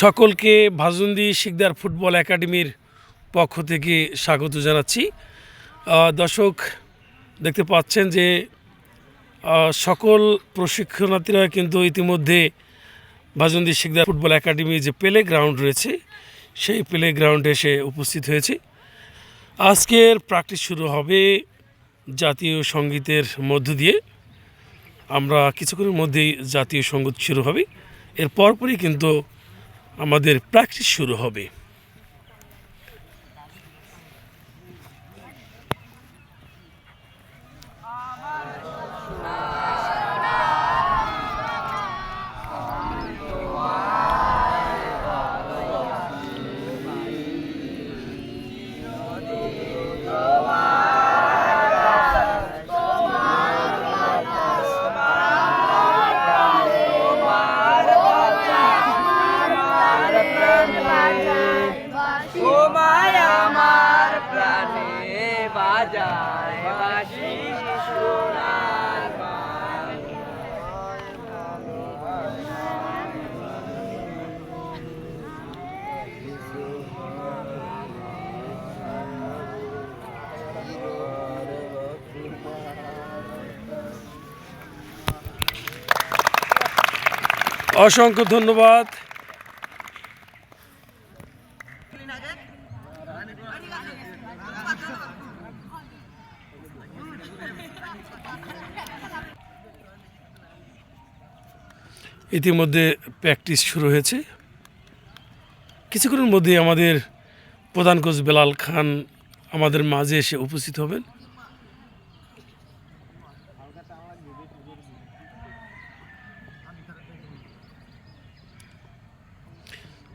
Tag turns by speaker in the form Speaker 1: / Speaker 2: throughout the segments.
Speaker 1: সকলকে ভাজুন্দি শিকদার ফুটবল একাডেমির পক্ষ থেকে স্বাগত জানাচ্ছি। দর্শক, দেখতে পাচ্ছেন যে সকল প্রশিক্ষণার্থীরা কিন্তু ইতিমধ্যে ভাজুন্দি শিকদার ফুটবল একাডেমি যে প্লে গ্রাউন্ড রয়েছে, সেই প্লে গ্রাউন্ডে এসে উপস্থিত হয়েছে। আজকের প্র্যাকটিস শুরু হবে জাতীয় সঙ্গীতের মধ্য দিয়ে। আমরা কিছুক্ষণের মধ্যেই জাতীয় সংগীত শুরু হবে। এর পরপরই কিন্তু আমাদের প্র্যাকটিস শুরু হবে।
Speaker 2: বাজায় বাসি সোনার বান।
Speaker 1: অসংখ্য ধন্যবাদ ইতিমধ্যে প্র্যাকটিস শুরু হয়েছে। কিছুক্ষণের মধ্যে আমাদের প্রধান কোচ বেলাল খান আমাদের মাঝে এসে উপস্থিত হবেন।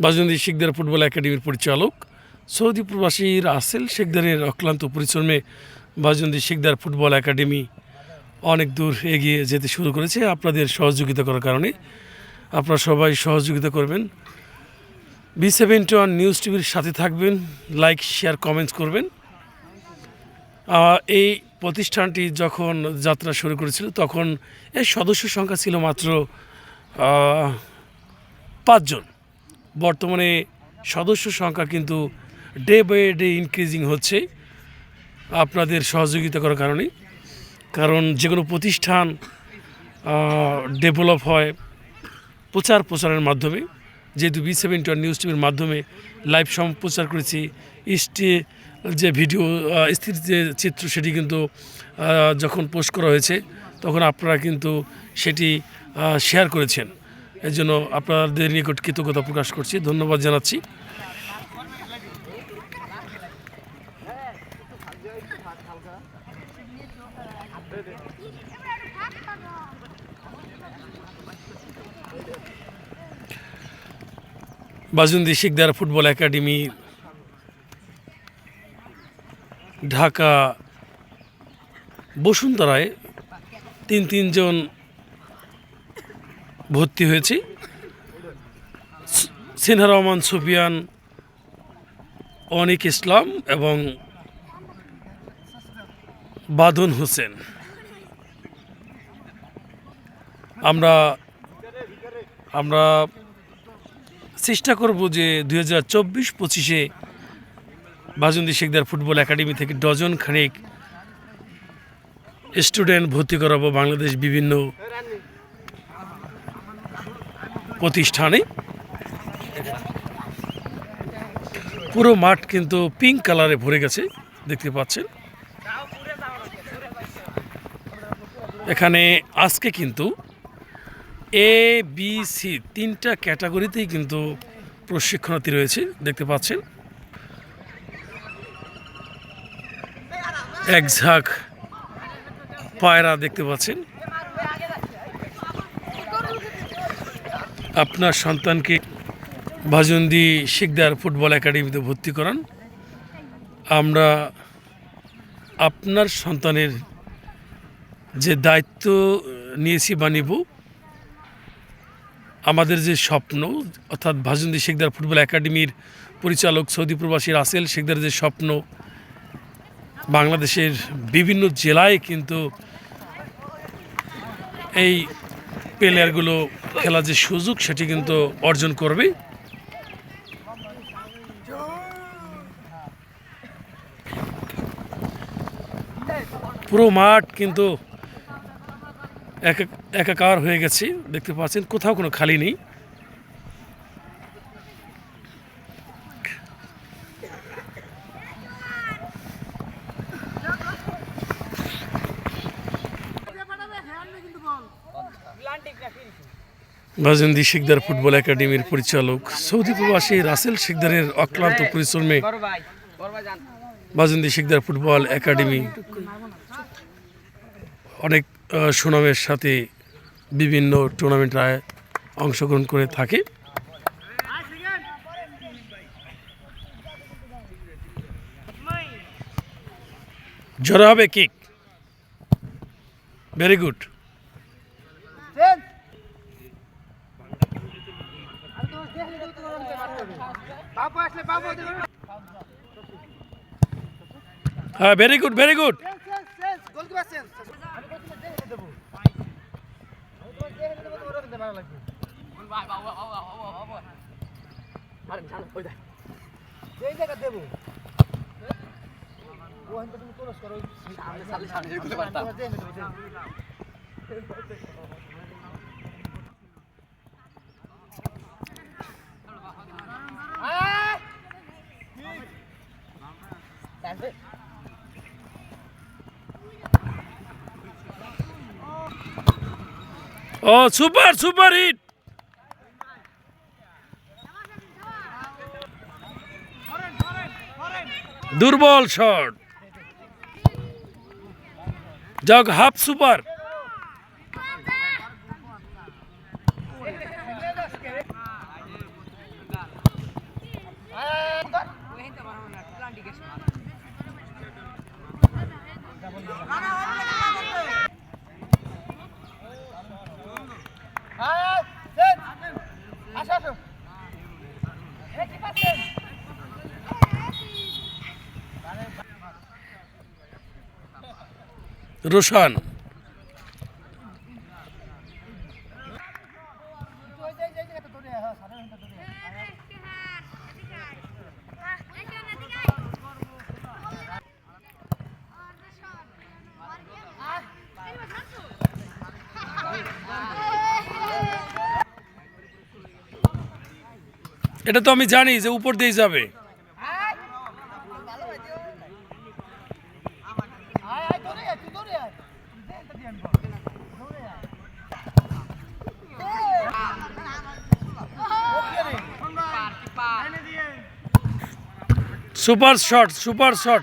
Speaker 1: বাজনদী শেখদার ফুটবল একাডেমির পরিচালক, সৌদি প্রবাসী রাসেল শেখদারের অক্লান্ত পরিশ্রমে বাজনদী শেখদার ফুটবল একাডেমি অনেক দূর এগিয়ে যেতে শুরু করেছে আপনাদের সহযোগিতা করার কারণে। আপনারা সবাই সহযোগিতা করবেন। বি সেভেন ওয়ান নিউজ টিভির সাথে থাকবেন লাইক শেয়ার কমেন্টস করবেন। এই প্রতিষ্ঠানটি যখন যাত্রা শুরু করেছিল, তখন এর সদস্য সংখ্যা ছিল মাত্র পাঁচজন। বর্তমানে সদস্য সংখ্যা কিন্তু ডে বাই ডে ইনক্রিজিং হচ্ছে। আপনাদের সহযোগিতা করার কারণে। কারণ যে কোনো প্রতিষ্ঠান ডেভেলপ হয় প্রচার প্রচারের মাধ্যমে। যেহেতু বি সেভেন নিউজ টিভির মাধ্যমে লাইভ সম্প্রচার করেছি স্টে যে ভিডিও স্থির যে চিত্র সেটি কিন্তু যখন পোস্ট করা হয়েছে, তখন আপনারা কিন্তু সেটি শেয়ার করেছেন। এর জন্য আপনাদের নিকট কৃতজ্ঞতা প্রকাশ করছি। ধন্যবাদ জানাচ্ছি। বাজুন্দি শিকদার ফুটবল একাডেমি, ঢাকা, বসুন্ধরায় তিন তিনজন ভর্তি হয়েছি। সিনহা রহমান, সুফিয়ান, অনিক ইসলাম এবং বাদন হোসেন। আমরা আমরা চেষ্টা করব যে দুই হাজার চব্বিশ পঁচিশে বাজুন্দি শেখদার ফুটবল একাডেমি থেকে ডজন খানিক স্টুডেন্ট ভর্তি করাবো বাংলাদেশ বিভিন্ন প্রতিষ্ঠানে। পুরো মাঠ কিন্তু পিঙ্ক কালারে ভরে গেছে, দেখতে পাচ্ছেন। এখানে আজকে কিন্তু এ বি সি তিনটা ক্যাটাগরিতেই কিন্তু প্রশিক্ষণার্থী রয়েছে, দেখতে পাচ্ছেন। এক ঝাঁক পায়রা দেখতে পাচ্ছেন। আপনার সন্তানকে ভাজন্দি শিকদার ফুটবল একাডেমিতে ভর্তি করান। আমরা আপনার সন্তানের যে দায়িত্ব নিয়েছি বা নিব আমাদের যে স্বপ্ন, অর্থাৎ ভাজন্দি শেখদার ফুটবল একাডেমির পরিচালক সৌদি প্রবাসী রাসেল শেখদার যে স্বপ্ন, বাংলাদেশের বিভিন্ন জেলায় কিন্তু এই প্লেয়ারগুলো খেলার যে সুযোগ, সেটি কিন্তু অর্জন করবে। পুরো মাঠ কিন্তু একা- একাকার হয়ে গেছে, দেখতে পাচ্ছেন, কোথাও কোনো খালি নেই। বাজেন্দি শিকদার ফুটবল একাডেমির পরিচালক, সৌদি প্রবাসী রাসেল শিকদারের অক্লান্ত পরিশ্রমে বাজেন্দি শিকদার ফুটবল একাডেমি অনেক সুনামের সাথে বিভিন্ন টুর্নামেন্টে অংশগ্রহণ করে থাকে। জোরে হবে কিক ভেরি গুড হ্যাঁ very good
Speaker 2: very good goalkeeper বাবু বাবু বাবু আরে জান ওই দেখ।
Speaker 3: যেই জায়গা দেবো। ওখান থেকে তুমি ক্রস করো
Speaker 2: সামনে সামনে সামনে যেতে পারতাম।
Speaker 1: ও সুপার সুপার হিট। দুর্বল শট। যাক হাফ সুপার।
Speaker 3: আসো আসো
Speaker 1: রোশান
Speaker 3: ওই যে- যে জায়গাটা ধরে হ্যাঁ সাড়ে ঘণ্টা ধরে
Speaker 1: এটা তো আমি জানি যে উপর দিয়ে যাবে। সুপার শট সুপার শট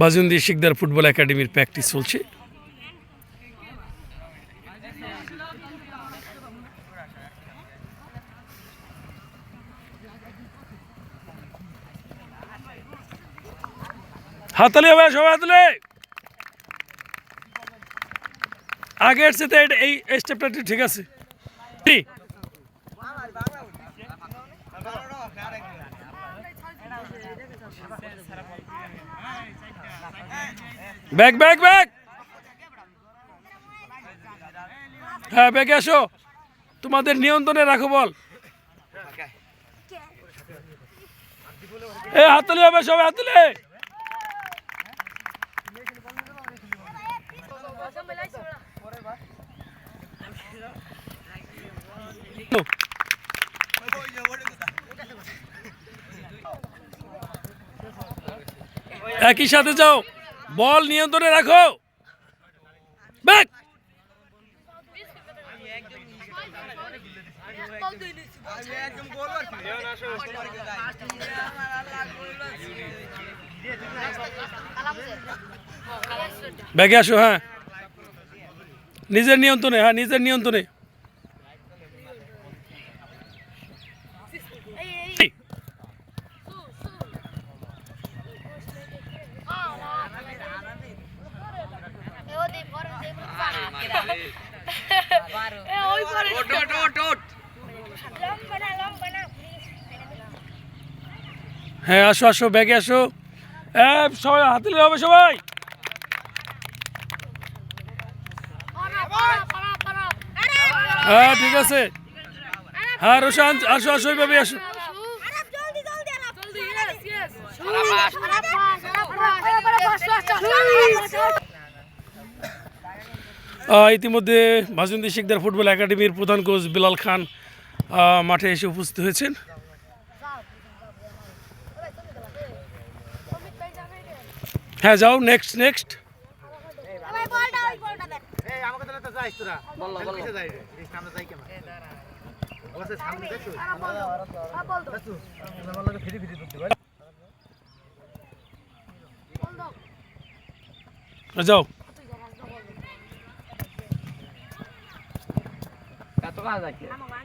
Speaker 1: বাজুন্দি শিকদার ফুটবল একাডেমির প্র্যাকটিস চলছে। হাতালি হবে, সবাই হাতলে আগের সাথে এই স্টেপটা ঠিক আছে। কি? Bag bag bag! হ্যাঁ ব্যাগে আসো তোমাদের নিয়ন্ত্রণে রাখো, বল। এ হাতলে হবে, সবাই হাতলে একই সাথে যাও। বল নিয়ন্ত্রণে রাখো। ব্যাক।
Speaker 2: ব্যাগে আসো হ্যাঁ। নিজের নিয়ন্ত্রণে হ্যাঁ নিজের নিয়ন্ত্রণে। হ্যাঁ আসো আসো ব্যাগে আসো। হ্যাঁ সবাই হাতে হবে সবাই। হ্যাঁ ঠিক আছে। হ্যাঁ রোশান আসো আসো ওইভাবে আসো। ইতিমধ্যে ভাজন্দি শিকদার ফুটবল একাডেমির প্রধান কোচ বিলাল খান মাঠে এসে উপস্থিত হয়েছেন। হ্যাঁ যাও নেক্সট নেক্সট
Speaker 1: এই
Speaker 4: Vamos lá,